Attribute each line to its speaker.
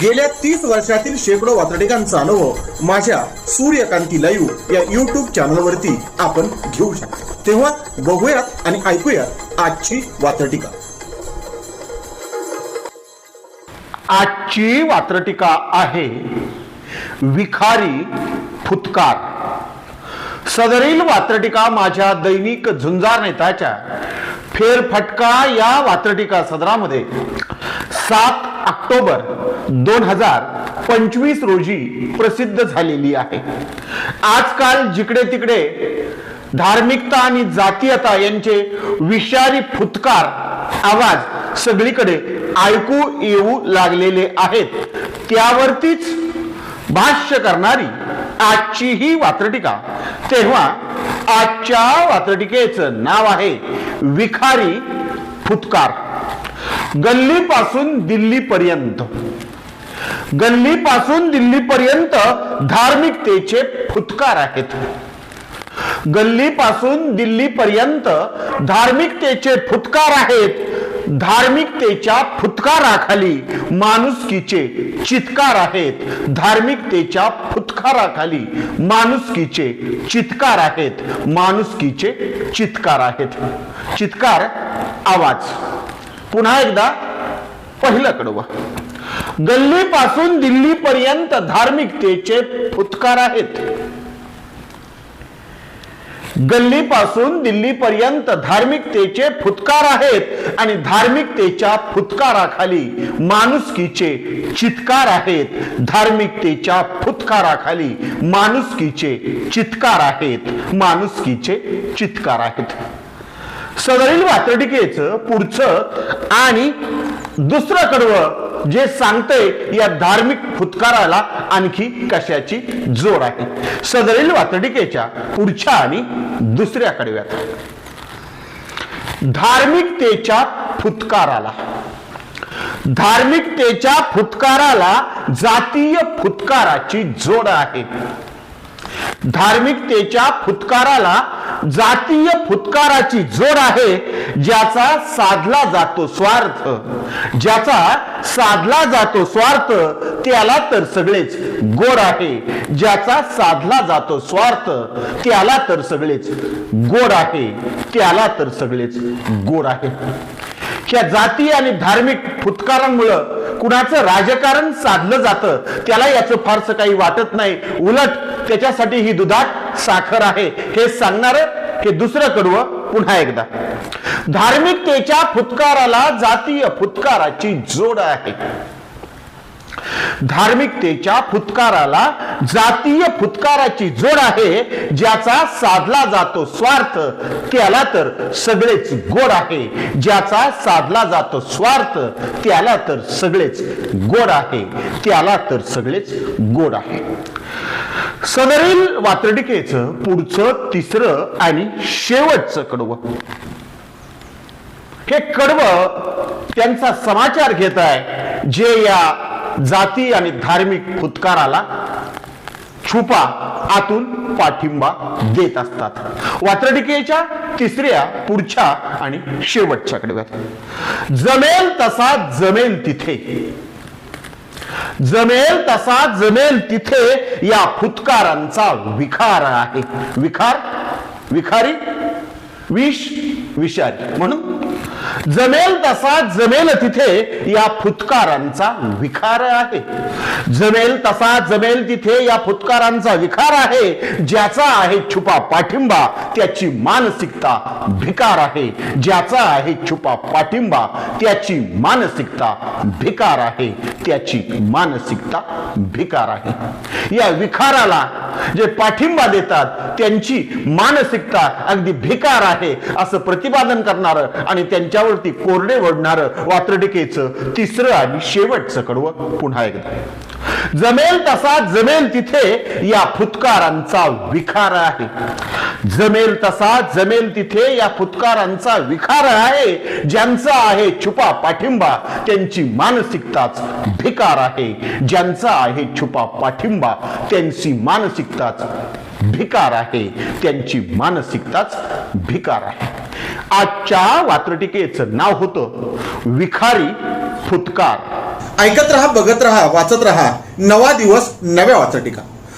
Speaker 1: गेल्या तीस वर्षातील शेकडो वातडिकांचा अनुभव माझ्या सूर्यकांती लाईव्ह या युट्यूब चॅनलवरती आपण घेऊ शकतो. तेव्हा बघूयात आणि ऐकूयात आजची वातटिका
Speaker 2: आजची वात्रटिका आहे विखारी फुतकार. सदरील वात्रटिका माझ्या दैनिक झुंजार नेताच्या फेरफटका या वात्रटिका सदरामध्ये सात ऑक्टोबर दोन हजार पंचवीस रोजी प्रसिद्ध झालेली आहे. आजकाल जिकडे तिकडे धार्मिकता आणि जातीयता यांचे विषारी फुतकार आवाज सगळीकडे ऐकू येऊ लागलेले आहेत. त्यावरतीच भाष्य करणारी आजची ही वात्रटिका तेव्हा आजच्या वात्रटिकेचं नाव आहे विखारी फुतकार गल्लीपासून दिल्लीपर्यंत. गल्लीपासून दिल्लीपर्यंत धार्मिकतेचे फुतकार आहेत. गल्लीपासून दिल्लीपर्यंत धार्मिकतेचे फुतकार आहेत. धार्मिकतेच्या फुतकाराखाली माणुसकीचे चित्कार आहेत. धार्मिकतेच्या फुतकाराखाली माणुसकीचे चित्कार आहेत. माणुसकीचे चित्कार आहेत. चित्कार आवाज. पुन्हा एकदा पहिलं कडवं. गल्लीपासून दिल्लीपर्यंत धार्मिकतेचे फुतकार आहेत. गल्लीपासून दिल्लीपर्यंत धार्मिकतेचे फुतकार आहेत आणि धार्मिकतेच्या फुतकाराखाली माणुसकीचे चित्कार आहेत. धार्मिकतेच्या फुतकाराखाली माणुसकीचे चित्कार आहेत. माणुसकीचे चित्कार आहेत. सदरील वात्रटिकेचं पुढचं आणि दुसरं कडवं जे सांगतंय या धार्मिक फुतकाराला आणखी कशाची जोड आहे? सदरील वातडिकेच्या पुढच्या आणि दुसऱ्या कडव्यात. धार्मिकतेच्या फुतकाराला धार्मिकतेच्या फुतकाराला जातीय फुतकाराची जोड आहे. धार्मिकतेच्या फुतकाराला जातीय फुतकाराची जोड आहे ज्याचा साधला जातो स्वार्थ. ज्याचा साधला जातो स्वार्थ त्याला तर सगळेच गोड आहे. ज्याचा साधला जातो स्वार्थ त्याला तर सगळेच गोड आहे. त्याला तर सगळेच गोड आहे. ह्या जाती आणि धार्मिक फुतकारांमुळं कुणाचं राजकारण साधलं जातं त्याला याचं फारसं काही वाटत नाही. उलट त्याच्यासाठी ही दुधात साखर आहे. हे सांगणार हे दुसरं कडवं पुन्हा एकदा. धार्मिकतेच्या फुतकाराला जातीय फुतकाराची जोड आहे. धार्मिकतेच्या फुतकाराला जातीय फुतकाराची जोड आहे ज्याचा साधला जातो स्वार्थ त्याला तर सगळेच गोड आहे. ज्याचा साधला जातो स्वार्थ त्याला तर सगळेच गोड आहे. त्याला तर सगळेच गोड आहे. सदरील वातडिकेचं पुढचं तिसरं आणि शेवटचं कडवं. हे कडवं त्यांचा समाचार घेत आहे. जे या जाती आणि धार्मिक फुतकाराला छुपा आतून पाठिंबा देत असतात. वात्रटिकेच्या तिसऱ्या पुढच्या आणि शेवटच्या कडव्यात जमेल तसा जमेल तिथे. जमेल तसा जमेल तिथे या फुतकारांचा विखार आहे. विखार? विखारी? विष? विषारी. म्हणून जमेल तसा जमेल तिथे या फुतकारांचा विकार आहे. जमेल तसा जमेल तिथे या फुतकारांचा विकार आहे. ज्याचा आहे छुपा पाठिंबा त्याची मानसिकता भिकार आहे. ज्याचा आहे छुपा पाठिंबा त्याची मानसिकता भिकार आहे. त्याची मानसिकता भिकार आहे. या विकाराला जे पाठिंबा देतात त्यांची मानसिकता अगदी भिकार आहे असं प्रतिपादन करणार आणि त्यांच्यावर त्यांच्यावरती कोरडे ओढणारं वात्रटिकेचं तिसरं आणि शेवटचं कडवं पुन्हा एकदा. जमेल तसा जमेल तिथे या फुतकारांचा विखार आहे. जमेल तसा जमेल तिथे या फुतकारांचा विखार आहे. ज्यांचा आहे छुपा पाठिंबा त्यांची मानसिकताच भिकार आहे. ज्यांचा आहे छुपा पाठिंबा त्यांची मानसिकताच भिकार आहे. त्यांची मानसिकताच भिकार आहे. आजच्या वात्रटिकेचं नाव होतं विखारी फुतकार
Speaker 1: ऐकत रहा बघत रहा वाचत रहा. नवा दिवस नव्या वाचटिका